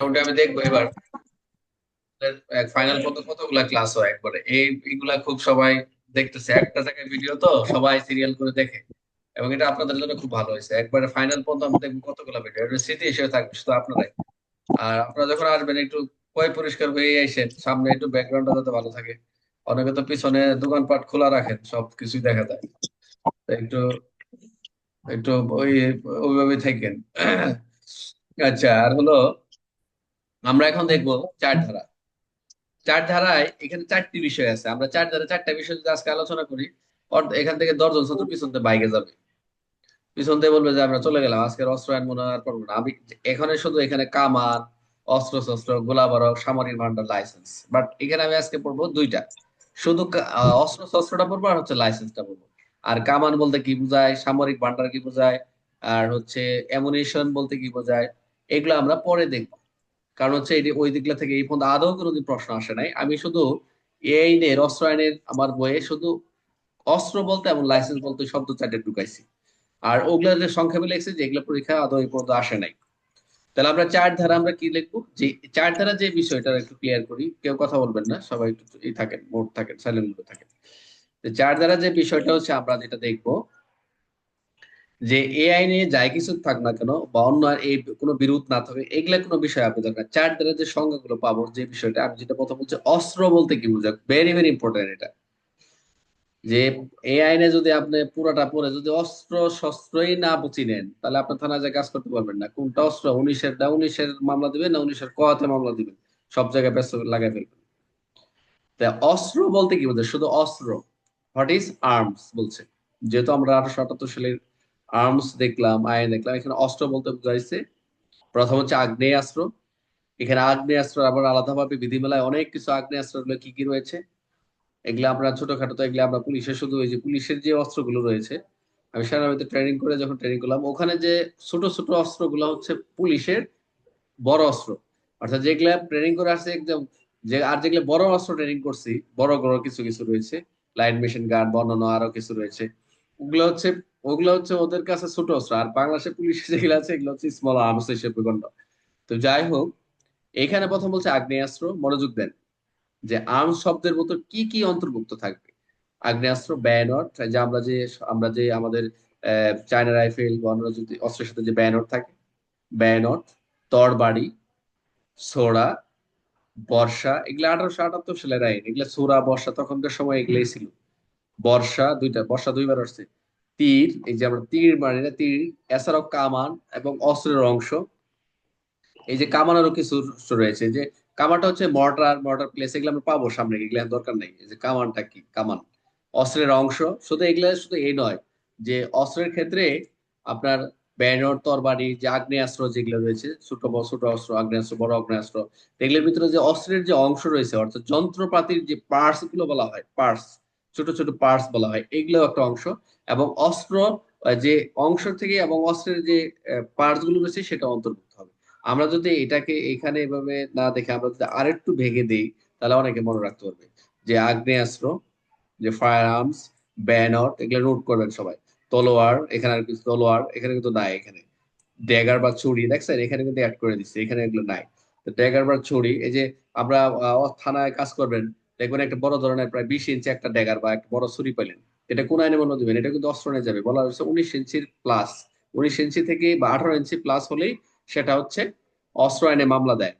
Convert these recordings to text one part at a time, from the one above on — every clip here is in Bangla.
মোটামুটি আমি দেখব এবার। ফাইনাল কত, কতগুলা ক্লাস হয় একবারে? এইগুলা খুব সবাই দেখতেছে। একটা জায়গায় ভিডিও তো, সবাই সিরিয়াল করে দেখে। এবং এটা আপনাদের জন্য খুব ভালো হয়েছে। একবারে ফাইনাল পর্যন্ত আমি দেখব কতগুলা ভিডিও এটা স্মৃতি হিসেবে থাকবে, শুধু আপনারাই। আর আপনারা যখন আসবেন, একটু পয় পরিষ্কার হয়ে আইসেন সামনে একটু ব্যাকগ্রাউন্ডটা যাতে ভালো থাকে। অনেকে তো পিছনে দোকানপাট খোলা রাখেন সব কিছুই দেখা যায়। একটু একটু ওই ওইভাবে থাকেন। আচ্ছা আর হলো আমরা এখন দেখব চার ধারা। চার ধারায় এখানে চারটি বিষয় আছে। আমরা চার ধারা চারটা বিষয় যদি আজকে আলোচনা করি এখান থেকে দশজন ছাত্র পিছন বাইকে যাবে। পিছন বলবে যে, আমরা চলে গেলাম। আজকের অস্ত্র আইন মনে আর পারব না। আমি এখানে শুধু এখানে কামান অস্ত্র শস্ত্র গোলা বারক সামরিক ভান্ডার, লাইসেন্স। বাট এখানে আমি আজকে পড়ব দুইটা। শুধু অস্ত্র শস্ত্রটা পড়ব আর হচ্ছে লাইসেন্সটা পড়ব। আর কামান বলতে কি বোঝায়? সামরিক ভান্ডার কি বোঝায়? আর হচ্ছে অ্যামুনিশন বলতে কি বোঝায়? এগুলো আমরা পরে দেখব। কারণ হচ্ছে ওই দিকগুলো থেকে এই পর্যন্ত আদৌ কোনোদিন প্রশ্ন আসে নাই। আমি শুধু এই আইনের অস্ত্র আইনের আমার বইয়ে শুধু অস্ত্র বলতে এবং লাইসেন্স বলতে শব্দ চারটে ঢুকাইছি। আর ওগুলা যে সংক্ষেপে লিখছে যে এগুলো পরীক্ষা আদৌ এই পর্যন্ত আসে নাই। তাহলে আমরা চার ধারা আমরা কি লিখব? যে চার ধারা যে বিষয়টা একটু ক্লিয়ার করি, কেউ কথা বলবেন না, সবাই একটু থাকেন মোট থাকেন সাইলেন্ট মোডে থাকেন। চার ধারা যে বিষয়টা হচ্ছে আমরা যেটা দেখব যে এ আইনে যাই কিছু থাক না কেন বা অন্য আর এই কোনো বিরোধ না থাকে এগুলা কোনো বিষয় আপনি দরকার চার দ্বারা যে সংজ্ঞাগুলো পাবো, যে বিষয়টা, আমি যেটা প্রথম বলছি, অস্ত্র বলতে কি বুঝা ভেরি ভেরি ইম্পর্টেন্ট এটা। যে এই আইনে যদি আপনি পুরোটা পড়ে, যদি অস্ত্র শস্ত্রই না চিনেন তাহলে আপনি থানায় যে কাজ করতে পারবেন না। কোনটা অস্ত্র, উনিশের না উনিশের মামলা দিবেন, না উনিশের কতে মামলা দিবেন? সব জায়গায় ব্যস্ত লাগাই ফেলবেন। তা অস্ত্র বলতে কি বোঝায়? শুধু অস্ত্র। হোয়াট ইজ আর্মস বলছে? যেহেতু আমরা আঠারোশো আটাত্তর সালের আর্মস দেখলাম, আয়ন দেখলাম, এখানে অস্ত্র বলতে বোঝাইছে প্রথম হচ্ছে আগ্নেয়াস্ত্র। এখানে আগ্নেয়াস্ত্র আবার আলাদাভাবে বিধিমেলায় অনেক কিছু আগ্নেয়াস্ত্রগুলো কি কি রয়েছে? এগুলো আমরা ছোটখাটো তো এগুলো আমরা পুলিশের শুধু ওই যে পুলিশের যে অস্ত্রগুলো রয়েছে, আমি সেনাবাহিনীতে ট্রেনিং করে যখন ট্রেনিং করলাম, ওখানে যে ছোট ছোট অস্ত্রগুলো হচ্ছে পুলিশের বড় অস্ত্র। অর্থাৎ যেগুলা ট্রেনিং করে আসছে একদম যে, আর যেগুলো বড় অস্ত্র ট্রেনিং করছি, বড় বড় কিছু কিছু রয়েছে, লাইন মেশিন গান বর্ণনা আরও কিছু রয়েছে। ওগুলো হচ্ছে ওগুলো হচ্ছে ওদের কাছে ছোট অস্ত্র। আর বাংলাদেশের পুলিশ যেগুলো আছে, এগুলো হচ্ছে স্মল আর্মস হিসেবে গণ্য তো যাই হোক, এখানে প্রথম বলছে আগ্নেয়াস্ত্র, মনোযোগ দেন। যে আর্ম শব্দের মতো কি কি অন্তর্ভুক্ত থাকবে? আগ্নেয়াস্ত্র ব্যানট যে আমরা যে আমরা যে আমাদের চায়না রাইফেল বা যদি অস্ত্রের সাথে যে ব্যানট থাকে ব্যানট তরবারি ছোড়া বর্ষা, এগুলো আঠারোশো আটাত্তর সালের আইন। এগুলো ছোড়া বর্ষা তখনকার সময় এগুলোই ছিল। বর্ষা দুইটা, বর্ষা দুইবার আসছে। তীর, এই যে আমরা তীর মারি না, তীর, এছাড়াও কামান এবং অস্ত্রের অংশ। এই যে কামানেরও কিছু রয়েছে যে কামানটা হচ্ছে মর্টার মর্টার প্লেস, এগুলো আমরা পাবো সামনে, এগুলো দরকার নেই। যে কামানটা কি? কামান। অস্ত্রের অংশ, শুধু এগুলো, শুধু এই নয়, যে অস্ত্রের ক্ষেত্রে আপনার ব্যানর, তরবারি, যে আগ্নেয়াস্ত্র যেগুলো রয়েছে, ছোট বড়, ছোট অস্ত্র, আগ্নেয়াস্ত্র, বড় আগ্নেয়াস্ত্র, এগুলোর ভিতরে যে অস্ত্রের যে অংশ রয়েছে, অর্থাৎ যন্ত্রপাতির যে পার্টসগুলো বলা হয় পার্টস ছোট ছোট পার্টস বলা হয় এগুলো একটা অংশ। এবং অস্ত্র যে অংশ থেকে এবং অস্ত্রের যে পার্টসগুলো রয়েছে সেটা অন্তর্ভুক্ত হবে। আমরা যদি এটাকে এখানে এভাবে না দেখে আমরা যদি আরেকটু ভেঙে দিই, তাহলে অনেকে মনে রাখতে পারবে যে আগ্নেয়াস্ত্র, যে ফায়ার আর্মস ব্যানট এগুলো নোট করবেন সবাই। তলোয়ার, এখানে আর কিছু তলোয়ার, এখানে কিন্তু নাই এখানে। ড্যাগার বা ছুরি, দেখছেন? এখানে কিন্তু অ্যাড করে দিচ্ছে, এখানে এগুলো নাই। ড্যাগার বা ছুরি, এই যে আমরা থানায় কাজ করবেন দেখবেন একটা বড় ধরনের প্রায় বিশ ইঞ্চি একটা ড্যাগার বা একটা বড় ছুরি পেলেন এটা কোন আইনে মনে দিবেন? এটা কিন্তু অস্ত্র নিয়ে যাবে। বলা হচ্ছে উনিশ ইঞ্চির প্লাস উনিশ ইঞ্চি থেকে বা আঠারো ইঞ্চি প্লাস হলেই সেটা হচ্ছে অস্ত্র আইনে মামলা দেয়।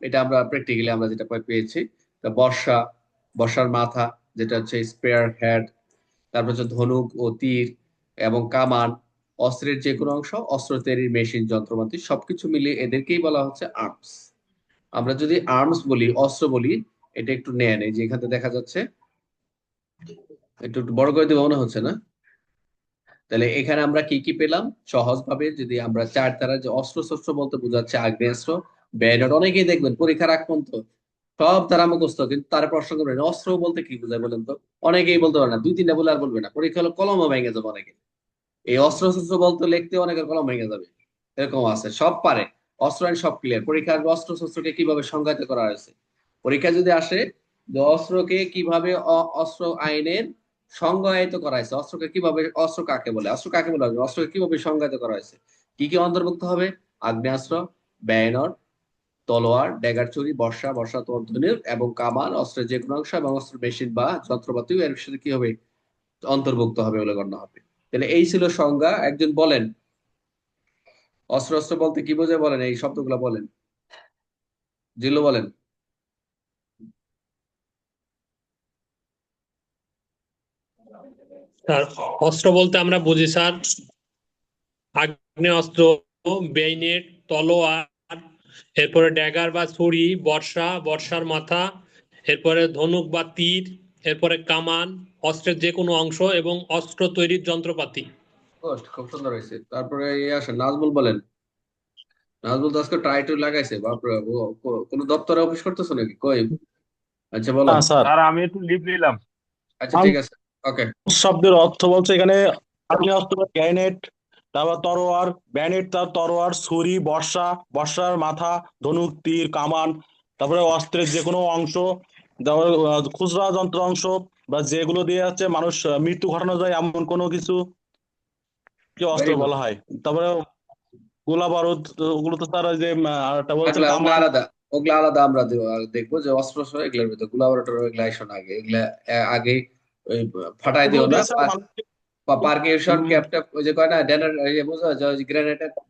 এটা আমরা প্র্যাকটিক্যালি আমরা যেটা পেয়েছি। বর্ষা, বর্ষার মাথা, যেটা হচ্ছে স্পেয়ার হেড তারপর হচ্ছে ধনুক ও তীর এবং কামান, অস্ত্রের যে কোনো অংশ, অস্ত্র তৈরির মেশিন যন্ত্রপাতি, সবকিছু মিলিয়ে এদেরকেই বলা হচ্ছে আর্মস আমরা যদি আর্মস বলি, অস্ত্র বলি এটা একটু নেন, এই যে এখানে দেখা যাচ্ছে। একটু বড় করে দেবো, মনে হচ্ছে না? তাহলে এখানে আমরা কি কি পেলাম? সহজ ভাবে যদি আমরা চার দ্বারা যে অস্ত্র শস্ত্র বলতে বোঝাচ্ছে, আগ্নেয়াস্ত্র, ব্যানর, অনেকেই দেখবেন, পরীক্ষার আগ পর্যন্ত সব তারা মুখস্থ, কিন্তু তারা প্রশ্ন করবেন, অস্ত্র বলতে কি বোঝায় বলেন তো? অনেকেই বলতে পারে না, দুই, তিনটা বলে আর বলবে না, পরীক্ষা হলো কলমও ভেঙে যাবে অনেকে এই অস্ত্র শস্ত্র বলতে লিখতে অনেকের কলম ভেঙে যাবে, এরকম আছে, সব পারে, অস্ত্র সব ক্লিয়ার পরীক্ষার অস্ত্র শস্ত্রকে কীভাবে সংজ্ঞায়িত করা হয়েছে? পরীক্ষা যদি আসে, যে অস্ত্রকে কীভাবে অস্ত্র আইনের সংজ্ঞায়িত করা হয়েছে, অস্ত্রকে কীভাবে, অস্ত্র কাকে বলে, অস্ত্র কাকে বলে অস্ত্রকে কীভাবে সংজ্ঞায়িত করা হয়েছে, কি কি অন্তর্ভুক্ত হবে? আগ্নেয়াস্ত্র, ব্যানর, তলোয়ার, ড্যাগার চুরি, বর্ষা বর্ষা তর্ধনীর এবং কামান অস্ত্রের যে কোনো অংশ এবং অস্ত্র মেশিন বা যন্ত্রপাতিও এর সাথে কি হবে অন্তর্ভুক্ত হবে বলে গণ্য হবে। তাহলে এই ছিল সংজ্ঞা। একজন বলেন অস্ত্র অস্ত্র বলতে কি বোঝায় বলেন? এই শব্দগুলো বলেন। জিল্লু বলেন। স্যার অস্ত্র বলতে আমরা বুঝি স্যার। আগ্নেয় অস্ত্র বেইনেট তলোয়ার এরপরে ড্যাগার বা ছুরি বর্ষা বর্ষার মাথা এরপরে ধনুক বা তীর এরপরে কামান অস্ত্রের যে কোনো অংশ এবং অস্ত্র তৈরির যন্ত্রপাতি। খুব সুন্দর হয়েছে। তারপরে এই আসেন নাজমুল বলেন। নাজমুল তো আজকে টাইটল লাগাইছে বাপরে কোনো দপ্তরে অফিস করতেছো নাকি? কই? আচ্ছা বলো স্যার। আমি একটু লিভ নিলাম। আচ্ছা ঠিক আছে। ওকে শব্দের অর্থ বলছে এখানে আগ্নেয় অস্ত্র গ্যানেট তারপর তরোয়ার ব্যানেট তার তরোয়ার ছুরি বর্ষা বর্ষার মাথা ধনুক তীর কামান তারপরে অস্ত্রের যে কোনো অংশ তারপরে খুচরা যন্ত্র অংশ বা যেগুলো দিয়ে হচ্ছে মানুষ মৃত্যু ঘটানো যায় এমন কোনো কিছু কি অস্ত্র বলা হয়? তারপরে গোলা বারুদ ওগুলো তো ওই যে আরেকটা বলছে কামান। আলাদা ওগুলা আলাদা আমরা দেখব যে অস্ত্র এগুলোর ভিতরে গুলাবারোটার এগুলা আইসো আগে এগুলা আগে ওই ফাটাই দিও না পার্কেশন ক্যাপটা ওই যে কয় না যে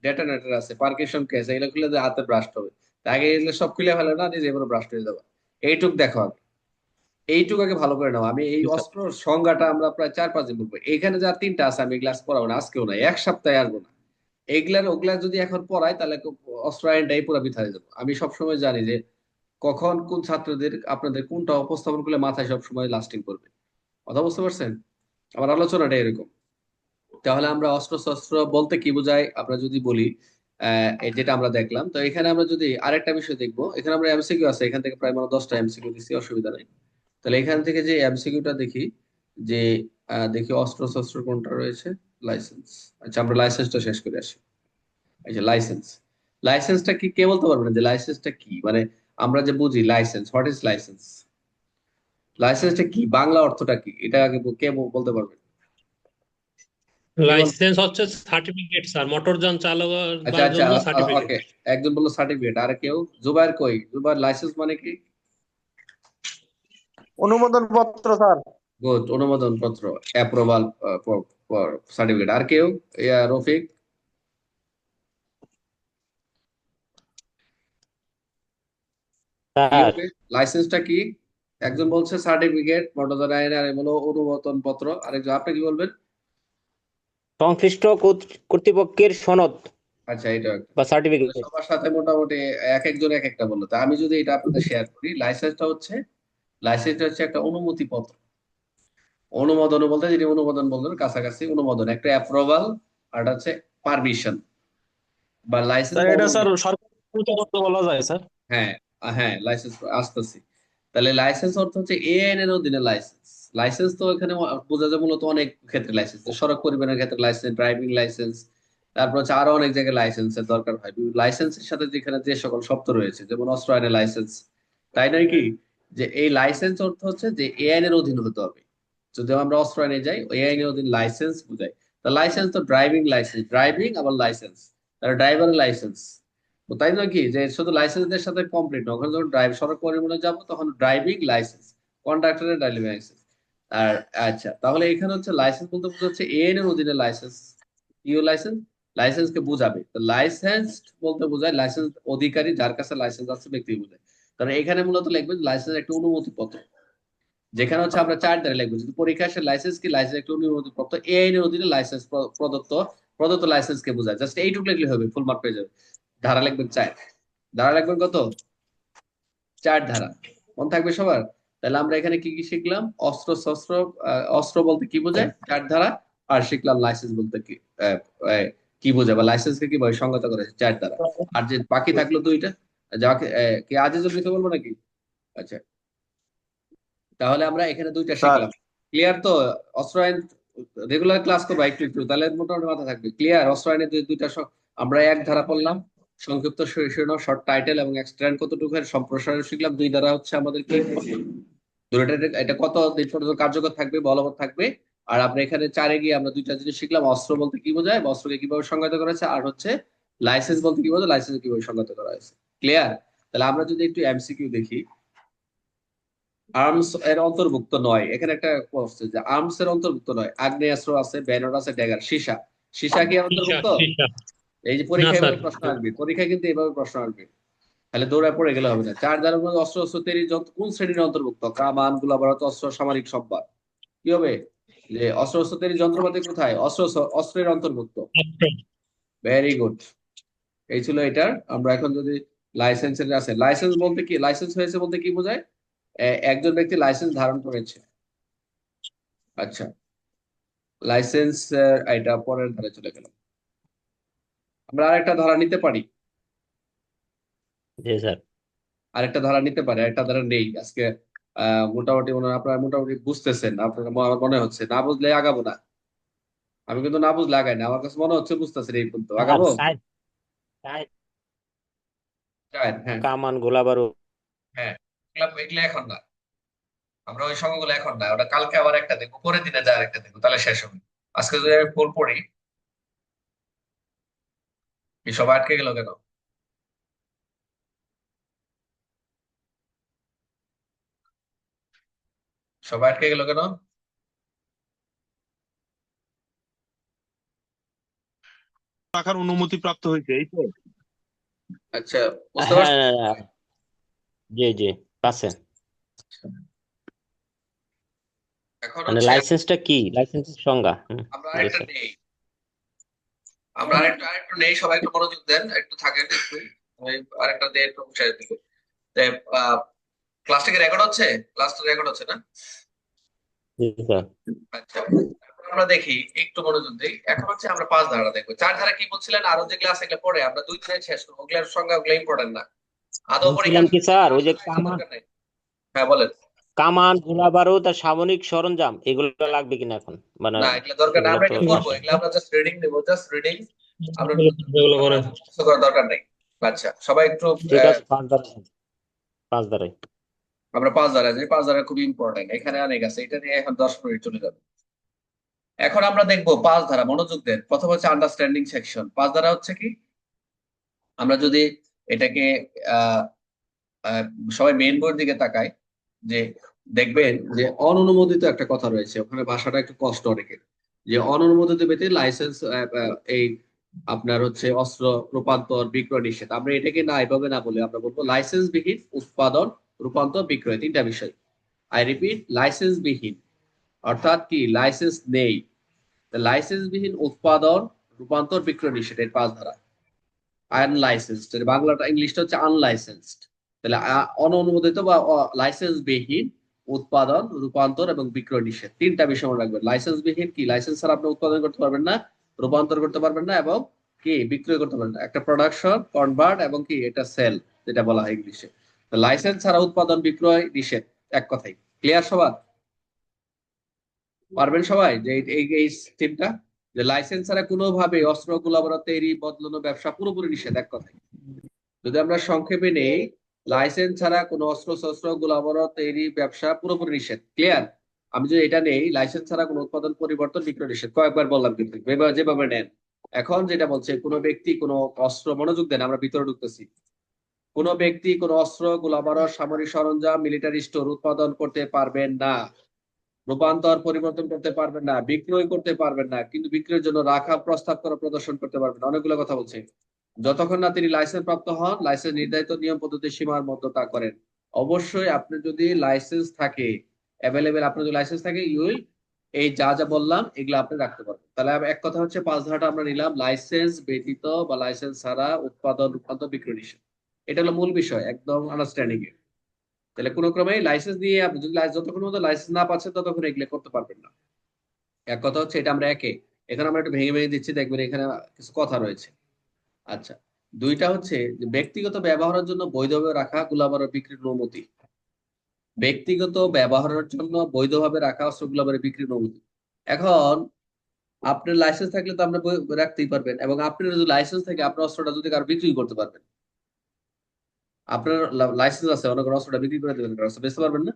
ডেটোনেটর আছে পার্কেশন কেস এগুলো খুলে হাতে ব্রাস্ট হবে। আগে এগুলো সব খুলে ফেলে না নিজে এবার ব্রাস্ট হয়ে যাবে। এইটুক দেখো আগে। এইটুক আগে ভালো করে নাও। আমি এই অস্ত্র সংজ্ঞাটা আমরা প্রায় চার পাঁচ দিন বলব। এখানে যা তিনটা আছে আমি ক্লাস পড়াবো না আজকেও না এক সপ্তাহে আসব না। এগুলার ওগুলা যদি এখন পড়াই তাহলে অস্ত্র আইনটাই পুরো বিথা হয়ে যাবে আমি সবসময় জানি যে কখন কোন ছাত্রদের আপনাদের কোনটা উপস্থাপন করলে মাথায় সবসময় লাস্টিং করবে। কথা বুঝতে পারছেন? আমার আলোচনাটা এরকম। তাহলে আমরা অস্ত্র শস্ত্র বলতে কি বোঝায়? আমরা যদি বলি যেটা আমরা দেখলাম, তো এখানে আমরা যদি আরেকটা বিষয় দেখব, এখানে আমরা এমসিকিউ আছে, এখান থেকে প্রায় মানে দশটা এমসিকিউ দিচ্ছি অসুবিধা নেই। তাহলে এখান থেকে যে এমসিকিউটা দেখি, যে দেখি অস্ত্র শস্ত্র কোনটা রয়েছে? লাইসেন্স আচ্ছা আমরা লাইসেন্সটা শেষ করে আসি। যে লাইসেন্স লাইসেন্সটা কি, কে বলতে পারবেন যে লাইসেন্সটা কি? মানে আমরা যে বুঝি লাইসেন্স হোয়াট ইজ লাইসেন্স লাইসেন্সটা কি? বাংলা অর্থটা কি? এটা আগে কে বলতে পারবে? লাইসেন্স হচ্ছে সার্টিফিকেট স্যার মোটরযান চালানোর আচ্ছা আচ্ছা সার্টিফিকেট ওকে। একজন বলল সার্টিফিকেট আর কেউ? জুবাইর কই? জুবাইর লাইসেন্স মানে কি? অনুমোদন পত্র স্যার গুড অনুমোদন পত্র অ্যাপ্রুভাল সার্টিফিকেট আর কেউ? ইয়া রফিক? লাইসেন্সটা কি? একজন বলছে সার্টিফিকেট মোটরযান আইন আর বলো অনুমোদন পত্র আরেকজন আপনি কি বলবেন? সংশ্লিষ্ট কর্তৃপক্ষের সনদ আচ্ছা এটা বা সার্টিফিকেট সবার সাথে মোটামুটি এক একজন এক একটা বলল। তা আমি যদি এটা আপনাদের শেয়ার করি লাইসেন্সটা হচ্ছে লাইসেন্সটা হচ্ছে একটা অনুমতি পত্র অনুমোদন বলতে যিনি অনুমোদন বললেন কাছাকাছি অনুমোদন একটা অ্যাপ্রুভাল আর হচ্ছে পারমিশন বা লাইসেন্স এটা স্যার সরকারি বলা যায় স্যার। হ্যাঁ হ্যাঁ লাইসেন্স আসতেছি। তাহলে লাইসেন্স অর্থ হচ্ছে এ আইনের অধীনে লাইসেন্স লাইসেন্স তো এখানে বোঝা যায় মূলত অনেক ক্ষেত্রে লাইসেন্স সড়ক পরিবহনের ক্ষেত্রে লাইসেন্স ড্রাইভিং লাইসেন্স তারপর হচ্ছে আরও অনেক জায়গায় লাইসেন্সের দরকার হয়। লাইসেন্সের সাথে যেখানে যে সকল শব্দ রয়েছে, যেমন অস্ত্র আইনের লাইসেন্স তাই নয় কি? যে এই লাইসেন্স অর্থ হচ্ছে যে এ আইনের অধীন হতে হবে। যদি আমরা অস্ত্র আইনে যাই, ওই আইনের অধীন লাইসেন্স বোঝায় তো লাইসেন্স তো ড্রাইভিং লাইসেন্স ড্রাইভিং আবার লাইসেন্স তার ড্রাইভারের লাইসেন্স তো তাই নয় কি? যে শুধু লাইসেন্সদের সাথে কমপ্লিট না ওখানে যখন ড্রাইভ সড়ক পরিবহনে যাব, তখন ড্রাইভিং লাইসেন্স কন্ডাক্টরের ড্রাইভিং লাইসেন্স আর আচ্ছা তাহলে এখানে হচ্ছে লাইসেন্স বলতে বোঝাচ্ছে এন এর অধীনে লাইসেন্স ইউ লাইসেন্স লাইসেন্স কে বোঝাবে। তো লাইসেন্স বলতে বোঝায় লাইসেন্স অধিকারী যার কাছে লাইসেন্স আছে ব্যক্তি বোঝায়। কারণ এখানে মূলত লিখবেন লাইসেন্স একটা অনুমতি পত্র যেখানে হচ্ছে আমরা চার দ্বারা লিখব। যদি পরীক্ষা আসে লাইসেন্স কি? লাইসেন্স একটা অনুমতি পত্র এ আইনের অধীনে লাইসেন্স প্রদত্ত প্রদত্ত লাইসেন্স কে বোঝায়। জাস্ট এইটুকু লিখলে হবে ফুল মার্ক পেয়ে যাবে। ধারা লিখবেন চার। ধারা লিখবেন কত? চার ধারা। মন থাকবে সবার? তাহলে আমরা এখানে কি কি শিখলাম? অস্ত্র শস্ত্র অস্ত্র বলতে কি বোঝায়? চার ধারা। আর শিখলাম লাইসেন্স বলতে কি কি বোঝায় বা লাইসেন্সকে কীভাবে সংগত করে? চার ধারা। আর যে বাকি থাকল দুইটা যাকে কি আজিজুল কিছু বলব নাকি? আচ্ছা। তাহলে আমরা এখানে দুইটা শিখলাম। ক্লিয়ার তো? অস্ত্র আইন রেগুলার ক্লাস করব একটু একটু। তাহলে মোটামুটি মাথা থাকবে। ক্লিয়ার অস্ত্র আইনের দুইটা আমরা এক ধারা পড়লাম। সংক্ষিপ্ত শিরোনাম শর্ট টাইটেল এবং এক্সট্যান্ড কতটুকু এর সম্প্রসারণ শিখলাম দুই দ্বারা হচ্ছে আমাদেরকে এটা কত দিন পর্যন্ত কার্যকর থাকবে বলবৎ থাকবে। আর আমরা এখানে চারে গিয়ে আমরা দুইটা জিনিস শিখলাম অস্ত্র বলতে কি বোঝায়? অস্ত্রকে কীভাবে সংজ্ঞায়িত করা হয়েছে? আর হচ্ছে লাইসেন্স বলতে কি বোঝায়? লাইসেন্স কীভাবে সংজ্ঞায়িত করা হয়েছে? ক্লিয়ার তাহলে আমরা যদি একটু এমসিকিউ দেখি। আর্মস এর অন্তর্ভুক্ত নয়। এখানে একটা বলছে যে আর্মস এর অন্তর্ভুক্ত নয়। আগ্নেয়াস্ত্র আছে ব্যানর আছে ড্যাগার সীসা। সীসা কি অন্তর্ভুক্ত? এই যে পরীক্ষায় প্রশ্ন আসবে পরীক্ষায় কিন্তু এভাবে প্রশ্ন আসবে। তাহলে দৌড়ায় পড়ে গেলে হবে না। চার মধ্যে অস্ত্র শস্ত্র তৈরি কোন শ্রেণির অন্তর্ভুক্ত? কামান গোলাবারুদ অস্ত্র সামরিক সম্পদ। কি হবে? যে অস্ত্র শস্ত্র তৈরি যন্ত্রপাতি কোথায়? অস্ত্র অস্ত্রের অন্তর্ভুক্ত। ভেরি গুড এই ছিল এটার। আমরা এখন যদি লাইসেন্সের আছে লাইসেন্স বলতে কি লাইসেন্স হয়েছে বলতে কি বোঝায়? একজন ব্যক্তি লাইসেন্স ধারণ করেছে। আচ্ছা। লাইসেন্স এটা পরের ধারে চলে গেলাম। আমরা আরেকটা ধারা নিতে পারি। জি স্যার। আরেকটা ধারা নিতে পারে একটা ধারা নেই। আজকে মোটামুটি মনে আপনারা মোটামুটি বুঝতেছেন আপনার মনে হচ্ছে। না বুঝলে আগাবো না। আমি কিন্তু না বুঝলে আগাই না। আমার কাছে মনে হচ্ছে বুঝতেছেন এই পর্যন্ত। আগাবো? হ্যাঁ হ্যাঁ। কামান গোলাবারু এগুলা এগুলা এখন না। আমরা ওই সময়গুলো এখন না। ওটা কালকে আবার একটা দেখব পরের দিনে যা আরেকটা দেখব তাহলে শেষ হবে। আজকে যদি আমি ফুল পড়ি কি সবাই আটকে গেল কেন? সবাই আটকে গেল কেন? রাখার অনুমতি প্রাপ্ত হয়েছে এই তো। আচ্ছা বুঝতে হ্যাঁ পারছেন জি জি আছে এখন মানে লাইসেন্সটা কি? লাইসেন্সের সংজ্ঞা। আমরা জি নেই। আমরা আরেকটু আরেকটু নেই সবাই একটু মনোযোগ দেন একটু থাকেন একটু। আরেকটা দিয়ে একটু শেষ দিকে। ক্লাসটা কি রেকর্ড হচ্ছে? ক্লাসটা রেকর্ড হচ্ছে না? আচ্ছা আমরা দেখি একটু মনোযোগ দিই। এখন হচ্ছে আমরা পাঁচ ধারা দেখব। চার ধারা কি বলছিলেন? আরও যে ক্লাস এগুলো পড়ে আমরা দুই দিনে শেষ করব। ওগুলোর সঙ্গে ওগুলো ইম্পর্টেন্ট না। আদৌ বলছিলাম কি স্যার ওই যে হ্যাঁ বলেন। কামান গোলাবারুদ আর সামরিক সরঞ্জাম এগুলো লাগবে কিনা এখন? মানে না এগুলো দরকার না আমরা এটা এগুলো করব। এগুলো আমরা জাস্ট রিডিং দেবো জাস্ট রিডিং আমরা যেগুলো করে করার দরকার নেই। আচ্ছা সবাই একটু ঠিক আছে পাঁচ দ্বারা পাঁচ দ্বারাই আমরা পাঁচ ধারা যাই পাঁচ ধারা খুবই ইম্পর্টেন্ট এখানে অনেক আছে এটা নিয়ে এখন দশ মিনিট চলে যাবে। এখন আমরা দেখব পাঁচ ধারা মনোযোগ দেন। প্রথম হচ্ছে আন্ডারস্ট্যান্ডিং সেকশন পাঁচ ধারা হচ্ছে কি? আমরা যদি এটাকে আহ আহ, সবাই মেইন বোর্ড দিকে তাকাই যে দেখবেন যে অননুমোদিত একটা কথা রয়েছে, ওখানে ভাষাটা একটু কষ্ট অনেকের। যে অননুমোদিত ব্যক্তি লাইসেন্স এই আপনার হচ্ছে অস্ত্র রূপান্তর, বিক্রয় নিষেধ। আমরা এটাকে না, এভাবে না বলে আমরা বলব লাইসেন্স বিহীন উৎপাদন, রূপান্তর, বিক্রয়, তিনটা বিষয়। আই রিপিট লাইসেন্স বিহীন। অর্থাৎ কি? লাইসেন্স নেই। লাইসেন্স বিহীন উৎপাদন, রূপান্তর, বিক্রয় নিষেধ এর পাঁচ ধারা। আনলাইসেন্সড বাংলাটা, ইংলিশটা হচ্ছে আনলাইসেন্সড তাহলে অননুমোদিত বা লাইসেন্স বিহীন উৎপাদন, রূপান্তর এবং বিক্রয় নিষেধ। তিনটা বিষয় মনে রাখবেন। লাইসেন্স বিহীন কি? লাইসেন্স ছাড়া আপনি উৎপাদন করতে পারবেন না, রূপান্তর করতে পারবেন না এবং কি? বিক্রয় করতে পারবেন না। একটা প্রোডাকশন কনভার্ট এবং কি? এটা সেল যেটা বলা হয় ইংলিশে। লাইসেন্স ছাড়া উৎপাদন, বিক্রয় নিষেধ, এক কথাই। ক্লিয়ার সবার? পারবেন সবাই? যে এই- এই টিমটা যে লাইসেন্স ছাড়া কোনোভাবে অস্ত্র গোলাবারুদ তৈরি, বদলানো ব্যবসা পুরোপুরি নিষেধ, এক কথাই। যদি আমরা সংক্ষেপে নেই লাইসেন্স ছাড়া কোনো অস্ত্র শস্ত্র গোলাবারুদ তৈরি ব্যবসা পুরোপুরি নিষেধ। ক্লিয়ার আমি যদি এটা নেই, লাইসেন্স ছাড়া কোনো উৎপাদন, পরিবর্তন, বিক্রয় নিষেধ। কয়েকবার বললাম কিন্তু, যেভাবে নেন। এখন যেটা বলছে, কোনো ব্যক্তি কোনো অস্ত্র মনোযোগ দেন, আমরা ভিতরে ঢুকতেছি। কোনো ব্যক্তি কোনো অস্ত্র গোলাবারুদ সামরিক সরঞ্জাম মিলিটারি স্টোর উৎপাদন করতে পারবেন না। রূপান্তর, পরিবর্তন করতে পারবেন না। বিক্রয় করতে পারবেন না। কিন্তু বিক্রয়ের জন্য রাখা, প্রস্তাব করা, প্রদর্শন করতে পারবেন অনেকগুলো কথা বলছে। যতক্ষণ না তিনি লাইসেন্স প্রাপ্ত হন লাইসেন্স নির্ধারিত নিয়ম পদ্ধতি সীমার মধ্যে তা করেন। অবশ্যই আপনি যদি লাইসেন্স থাকে অ্যাভেলেবেল আপনার যদি লাইসেন্স থাকে ইউল এই যা যা বললাম, এগুলো আপনি রাখতে পারবেন। তাহলে এক কথা হচ্ছে, পাঁচ ধারাটা আমরা নিলাম লাইসেন্স ব্যতীত বা লাইসেন্স ছাড়া উৎপাদন রূপান্তর বিক্রয়, নিষেধ। এটা হলো মূল বিষয়, একদম আন্ডারস্ট্যান্ডিং এর। তাহলে কোনো ক্রমে লাইসেন্স দিয়ে আপনি যদি যতক্ষণ মতো লাইসেন্স না পাচ্ছেন, ততক্ষণ এগুলো করতে পারবেন না। এক কথা হচ্ছে, এটা আমরা একে। এখানে আমরা একটু ভেঙে ভেঙে দিচ্ছি, দেখবেন এখানে কিছু কথা রয়েছে। আচ্ছা দুইটা হচ্ছে ব্যক্তিগত ব্যবহারের জন্য বৈধভাবে রাখা গোলাবারুদ বিক্রির অনুমতি। ব্যক্তিগত ব্যবহারের জন্য বৈধভাবে রাখা অস্ত্র গোলাবারুদ বিক্রির অনুমতি। এখন আপনার লাইসেন্স থাকলে তো আপনার বই- রাখতেই পারবেন এবং আপনার যদি লাইসেন্স থাকে আপনার অস্ত্রটা যদি কারও বিক্রি করতে পারবেন। আপনার লাইসেন্স আছে অনেক অস্ত্রটা বিক্রি করে দেবেন অস্ত্র বেচতে পারবেন না।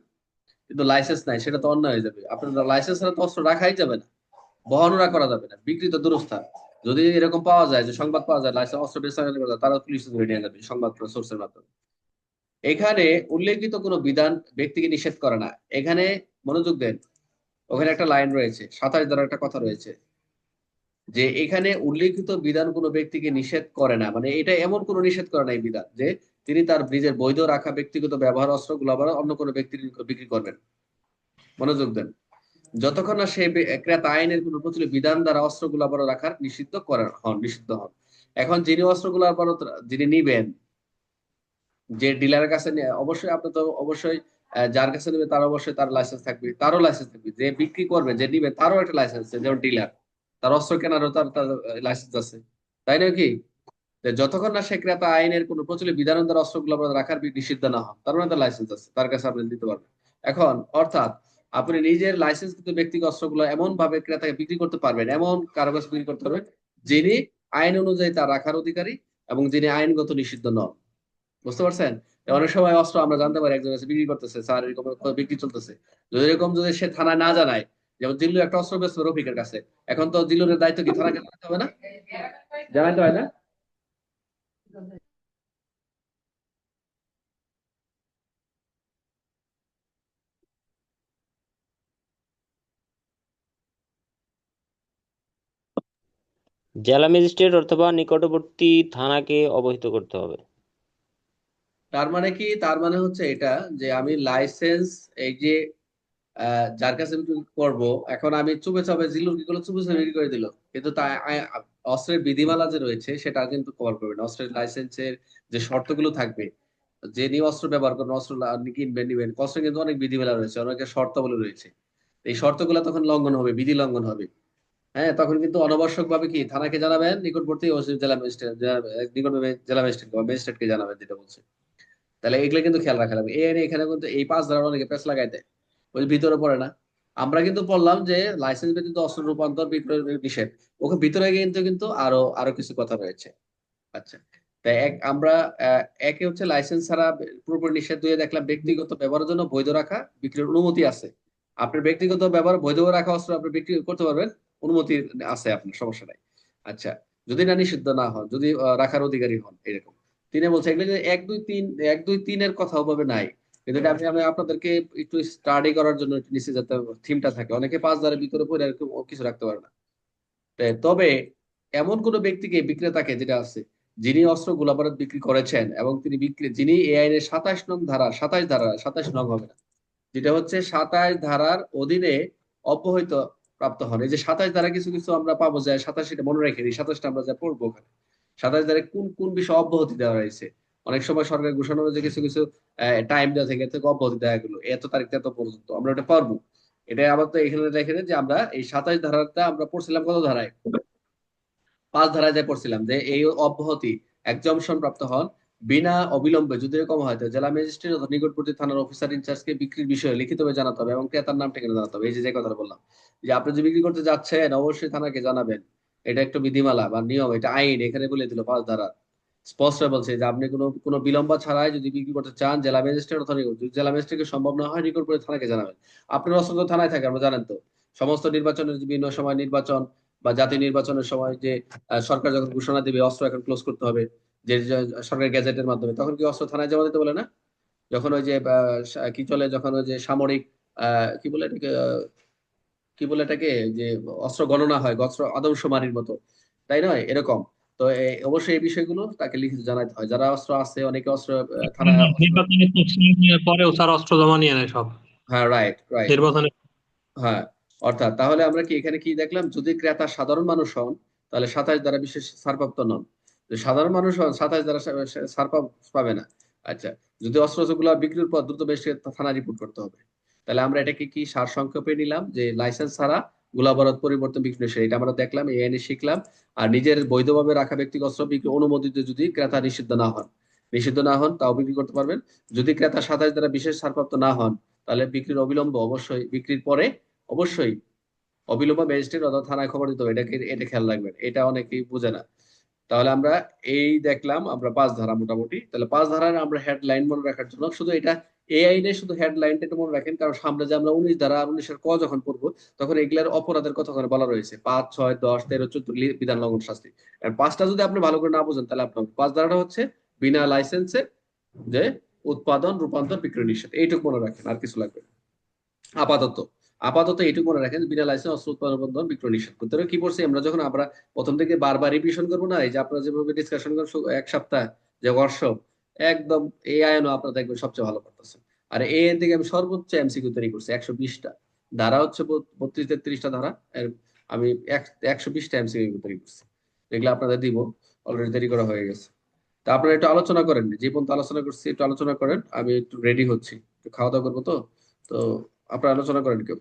কিন্তু লাইসেন্স নাই, সেটা তো অন্যায় হয়ে যাবে। আপনার লাইসেন্স ছাড়া তো অস্ত্র রাখাই যাবে না। বহনও করা যাবে না। বিক্রি তো দুরস্থান। যদি এরকম পাওয়া যায় যে সংবাদ পাওয়া যায় লাইসেন্স অস্ত্র যায়, তারা পুলিশ ধরে নিয়ে যাবে সংবাদ সোর্সের মাধ্যমে। এখানে উল্লেখিত কোনো বিধান ব্যক্তিকে নিষেধ করে না। এখানে মনোযোগ দেন। ওখানে একটা লাইন রয়েছে সাতাশ দ্বারা একটা কথা রয়েছে যে এখানে উল্লেখিত বিধান কোনো ব্যক্তিকে নিষেধ করে না। মানে এটা এমন কোনো নিষেধ করে না এই বিধান যে তিনি তার ব্রিজের বৈধ রাখা ব্যক্তিগত ব্যবহার অস্ত্রগুলো আবার অন্য কোনো ব্যক্তির বিক্রি করবেন। মনোযোগ দেন। যতক্ষণ না সে বে- ক্রেতা আইনের কোনো প্রচলিত বিধান দ্বারা অস্ত্রগুলো আবার রাখার নিষিদ্ধ করেন, হন, নিষিদ্ধ হন। এখন যিনি অস্ত্রগুলো আবার যিনি নিবেন, যে ডিলারের কাছে অবশ্যই আপনি তো অবশ্যই যার কাছে নেবে তার অবশ্যই তার লাইসেন্স থাকবে, তারও লাইসেন্স থাকবে। যে বিক্রি করবে, যে নিবে, তারও একটা লাইসেন্স আছে, যেমন ডিলার। তার অস্ত্র কেনারও তার তার লাইসেন্স আছে। তাই নয় কি? যতক্ষণ না সে ক্রেতা আইনের কোনো প্রচলিত বিধান দ্বারা অস্ত্রগুলো রাখার নিষিদ্ধ না হন তার মানে তার লাইসেন্স আছে, তার কাছে আপনি দিতে পারবেন। এখন, অর্থাৎ আপনি নিজের লাইসেন্স কিন্তু ব্যক্তিগত অস্ত্রগুলো এমন ভাবে ক্রেতাকে বিক্রি করতে পারবেন, এমন কারও কাছে বিক্রি করতে পারবেন যিনি আইন অনুযায়ী তার রাখার অধিকারী এবং যিনি আইনগত নিষিদ্ধ নন। বুঝতে পারছেন? অনেক সময় অস্ত্র আমরা জানতে পারি, একজন কাছে বিক্রি করতেছে, স্যার এরকম বিক্রি চলতেছে। যদি এরকম যদি সে থানায় না জানায়, যেমন জিল্লু একটা অস্ত্র বেচবে রফিকের কাছে, এখন তো জিল্লুরের দায়িত্ব কি থানাকে জানাতে হবে না? জানাতে হয় না? জেলা ম্যাজিস্ট্রেট অথবা নিকটবর্তী থানাকে অবহিত করতে হবে। তার মানে কি? তার মানে হচ্ছে এটা যে আমি লাইসেন্স এই যে যার কাছে করব, এখন আমি চুপে চাপে জিল্লুর কি করল, চুপে চাপে করে দিল। কিন্তু তা অস্ত্রের বিধিমালা যে রয়েছে, সেটা কিন্তু কভার করবে না। অস্ত্রের লাইসেন্সের যে শর্তগুলো থাকবে, যে নিয়ে অস্ত্র ব্যবহার করবেন অস্ত্র কিনবেন, নিবেন অস্ত্রে কিন্তু অনেক বিধিমালা রয়েছে অনেকের শর্তাবলী রয়েছে। এই শর্তগুলো তখন লঙ্ঘন হবে, বিধি লঙ্ঘন হবে। হ্যাঁ তখন কিন্তু অনাবশ্যক ভাবে কি থানাকে জানাবেন? নিকটবর্তী জেলা ম্যাজিস্ট্রেট নিকটবর্তী জেলা ম্যাজিস্ট্রেট বা ম্যাজিস্ট্রেটকে জানাবেন যেটা বলছে। তাহলে এগুলো কিন্তু খেয়াল রাখা লাগবে। এই আইনে এখানে কিন্তু এই পাঁচ ধারা অনেকে লাগাই দেয়। ওই ভিতরে পড়ে না। আমরা কিন্তু বললাম যে লাইসেন্স ব্যতীত অস্ত্র রূপান্তর বিক্রয় নিষেধ। ওকে ভিতরে কিন্তু কিন্তু আরও আরও কিছু কথা রয়েছে। আচ্ছা। তাই এক, আমরা একে হচ্ছে লাইসেন্স ছাড়া পুরোপুরি নিষেধ দিয়ে দেখলাম ব্যক্তিগত ব্যবহারের জন্য বৈধ রাখা বিক্রির অনুমতি আছে। আপনার ব্যক্তিগত ব্যবহার বৈধ রাখা অস্ত্র আপনি বিক্রি করতে পারবেন। অনুমতি আছে আপনার, সমস্যা নাই। আচ্ছা যদি না নিষিদ্ধ না হন, যদি রাখার অধিকারী হন, এরকম। তিনে বলছে এক দুই তিন, এক দুই তিনের কথা ওভাবে নাই। কিন্তু আমি আমি আপনাদেরকে একটু স্টাডি করার জন্য নিচে যাতে থিমটা থাকে। অনেকে পাঁচ ভিতরে কিছু রাখতে পারে না। তবে এমন কোন ব্যক্তিকে, বিক্রেতাকে যেটা আছে, যিনি অস্ত্র গোলাবারুদ বিক্রি করেছেন এবং তিনি বিক্রি, যিনি এই আইনের সাতাশ নং ধারা, সাতাশ ধারা, সাতাশ নং হবে না, যেটা হচ্ছে সাতাশ ধারার অধীনে অব্যাহত প্রাপ্ত হন। এই যে সাতাশ ধারা কিছু কিছু আমরা পাবো যে সাতাশ এটা মনে রেখে দিই সাতাশটা আমরা যা পড়ব ওখানে। সাতাশ ধারায় কোন কোন বিষয়ে অব্যাহতি দেওয়া হয়েছে অনেক সময় সরকার ঘোষণা অনুযায়ী কিছু কিছু টাইম দেওয়া থেকে থেকে অব্যাহতি দেওয়া গেলো এত তারিখ এত পর্যন্ত। আমরা ওটা পারব। এটা আবার তো এখানে দেন যে আমরা এই সাতাশ ধারাটা আমরা পড়ছিলাম কত ধারায়? পাঁচ ধারায় যে পড়ছিলাম, যে এই অব্যাহতি একজমশন প্রাপ্ত হন বিনা অবিলম্বে, যদি এরকম হয়, তো জেলা ম্যাজিস্ট্রেট অথবা নিকটবর্তী থানার অফিসার ইনচার্জকে বিক্রির বিষয়ে লিখিতভাবে জানাতে হবে এবং ক্রেতার নাম ঠিকানা জানাতে হবে। এই যে যে কথাটা বললাম, যে আপনি যে বিক্রি করতে যাচ্ছেন, অবশ্যই থানাকে জানাবেন। এটা একটা বিধিমালা বা নিয়ম, এটা আইন, এখানে বলে দিল পাঁচ ধারা। স্পষ্ট বলছে যে আপনি কোনো কোনো বিলম্ব ছাড়াই যদি বিক্রি করতে চান, জেলা ম্যাজিস্ট্রেট অথবা নিকট- জেলা ম্যাজিস্ট্রেটকে সম্ভব না হয়, নিকটবর্তী থানাকে জানাবেন। আপনার তো থানায় থাকে আমরা জানেন তো। সমস্ত নির্বাচনের বিভিন্ন সময় নির্বাচন বা জাতীয় নির্বাচনের সময় যে সরকার যখন ঘোষণা দিবে, অস্ত্র এখন ক্লোজ করতে হবে। যে সরকারি গ্যাজেটের মাধ্যমে। তখন কি অস্ত্র থানায় জমা দিতে বলে না? যখন ওই যে কি চলে যখন ওই যে সামরিক আহ, কি বলে এটাকে কি বলে এটাকে যে অস্ত্র গণনা হয় অস্ত্র আদমশুমারির মতো। তাই নয়? এরকম। তো অবশ্যই এই বিষয়গুলো তাকে লিখিত জানাতে হয়। যারা অস্ত্র আছে অনেকে অস্ত্র থানায় নির্বাচনের তফসিলের পরেও স্যার অস্ত্র জমা নিয়ে নেয় সব। হ্যাঁ রাইট রাইট নির্বাচনে হ্যাঁ অর্থাৎ তাহলে আমরা কি এখানে কি দেখলাম? যদি ক্রেতা সাধারণ মানুষ হন তাহলে সাতাশ দ্বারা বিশেষ ছাড়প্রাপ্ত নন। সাধারণ মানুষ সাতাশ দ্বারা সা- সা- ছাড় পাবে না। আচ্ছা যদি অস্ত্রগুলো বিক্রির পর দ্রুত বেশি থানা রিপোর্ট করতে হবে। তাহলে আমরা এটাকে কি সার সংক্ষেপে নিলাম? যে লাইসেন্স ছাড়া গোলাবারত পরিবর্তন বিক্রি এটা আমরা দেখলাম এই আইনে শিখলাম। আর নিজের বৈধভাবে রাখা ব্যক্তিগত অস্ত্র বিক্রি অনুমোদিত যদি ক্রেতা নিষিদ্ধ না হন। নিষিদ্ধ না হন, তাও বিক্রি করতে পারবেন। যদি ক্রেতা সাতাশ দ্বারা বিশেষ ছাড়প্রাপ্ত না হন, তাহলে বিক্রির অবিলম্ব অবশ্যই, বিক্রির পরে অবশ্যই অবিলম্ব ম্যাজিস্ট্রেট অথবা থানায় খবর দিতে হবে। এটাকে এটা খেয়াল রাখবেন। এটা অনেকেই বুঝে না। তাহলে আমরা এই দেখলাম, আমরা পাঁচ ধারা মোটামুটি। তাহলে পাঁচ ধারার আমরা হেডলাইন মনে রাখার জন্য শুধু এটা এই আইনে শুধু হেডলাইনটা একটু মনে রাখেন, কারণ সামনে যে আমরা উনিশ ধারা আর উনিশের ক যখন পড়ব, তখন এগুলার অপরাধের কথা ওখানে বলা রয়েছে। পাঁচ, ছয়, দশ, তেরো, চোদ্দ বিধান লঙ্ঘন শাস্তি। পাঁচটা যদি আপনি ভালো করে না বুঝেন, তাহলে আপনার পাঁচ ধারাটা হচ্ছে বিনা লাইসেন্সে যে উৎপাদন, রূপান্তর, বিক্রয়, নিষেধ। এইটুকু মনে রাখেন, আর কিছু লাগবে আপাতত। আপাতত এইটুকু মনে রাখেন বিনা লাইসেন্স অস্ত্র উৎপাদন বন্ধন বিক্রয় নিষেধ। করতে কি পড়ছি আমরা যখন আমরা প্রথম থেকে বারবার রিভিশন করব না, এই যে আপনারা যেভাবে ডিসকাশন করেন এক সপ্তাহ, যে ওয়ার্কশপ একদম এই আইনও আপনারা দেখবেন সবচেয়ে ভালো করতেছেন আর এই আইন থেকে আমি সর্বোচ্চ এমসিকিউ তৈরি করছি, একশো বিশটা। ধারা হচ্ছে বত্রিশ তেত্রিশটা ধারা আমি একশো বিশটা এমসিকিউ তৈরি করছি। এগুলো আপনাদের দিব অলরেডি তৈরি করা হয়ে গেছে। তা আপনারা একটু আলোচনা করেন, যে পর্যন্ত আলোচনা করছি, একটু আলোচনা করেন, আমি একটু রেডি হচ্ছি। একটু খাওয়া দাওয়া করব তো? তো আপনারা আলোচনা করেন কেউ।